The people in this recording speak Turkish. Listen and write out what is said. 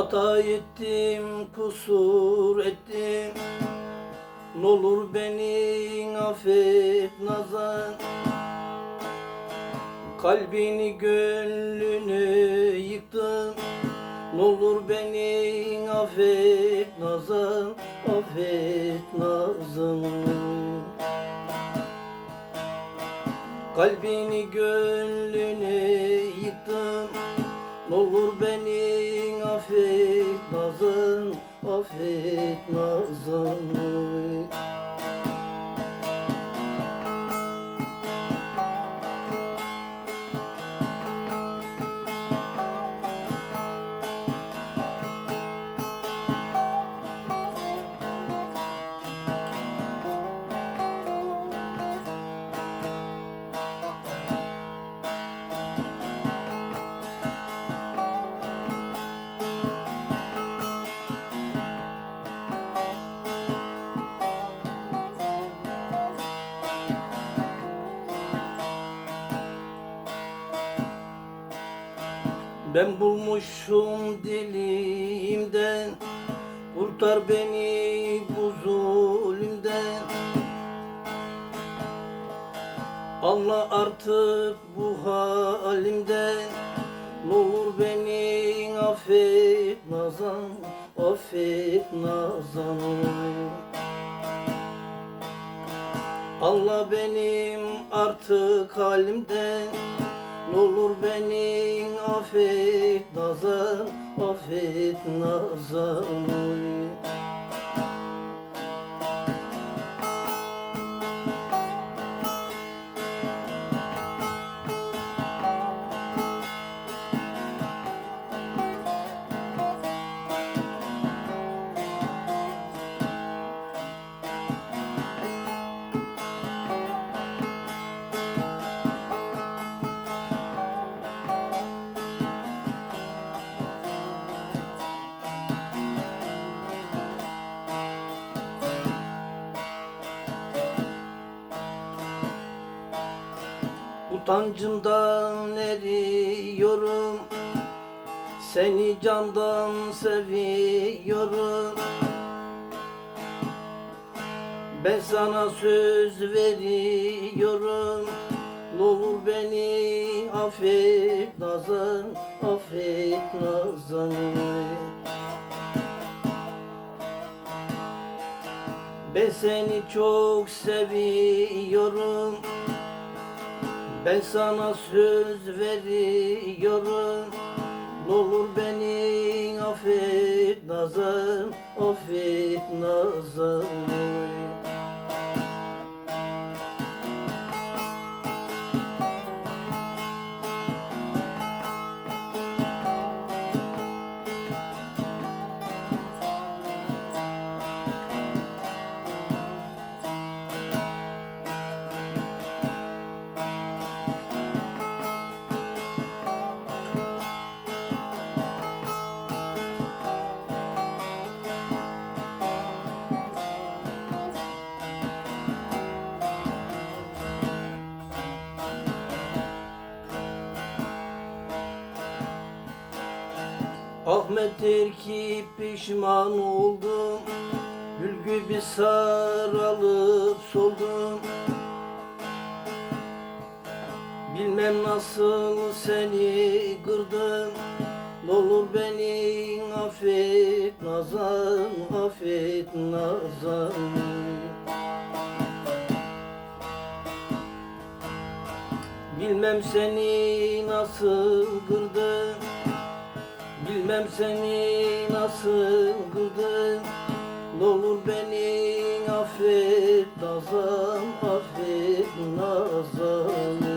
Hata ettim, kusur ettim. N'olur beni affet nazan. Kalbini gönlünü yıktım N'olur beni affet nazan. Affet nazan. Kalbini gönlünü yıktım N'olur beni affet nazan Affet nazan Ben bulmuşum dilimden Kurtar beni bu zulümden. Allah artık bu halimden Nur beni affet nazan Affet nazan. Allah benim artık halimden N'olur beni affet nazan Affet nazan Utancımdan eriyorum. Seni candan seviyorum. Ben sana söz veriyorum. N'olur beni affet nazan Affet nazan. Ben seni çok seviyorum ben sana söz veriyorum. N'olur beni affet nazan Affet nazan Ahmet'tir ki pişman oldum Gül gibi saralıp soldum. Bilmem nasıl seni kırdım N'olur beni affet nazan Affet nazan. Bilmem seni nasıl kırdım Bilmem seni nasıl kıldın Ne olur beni affet Nazan affet Nazan.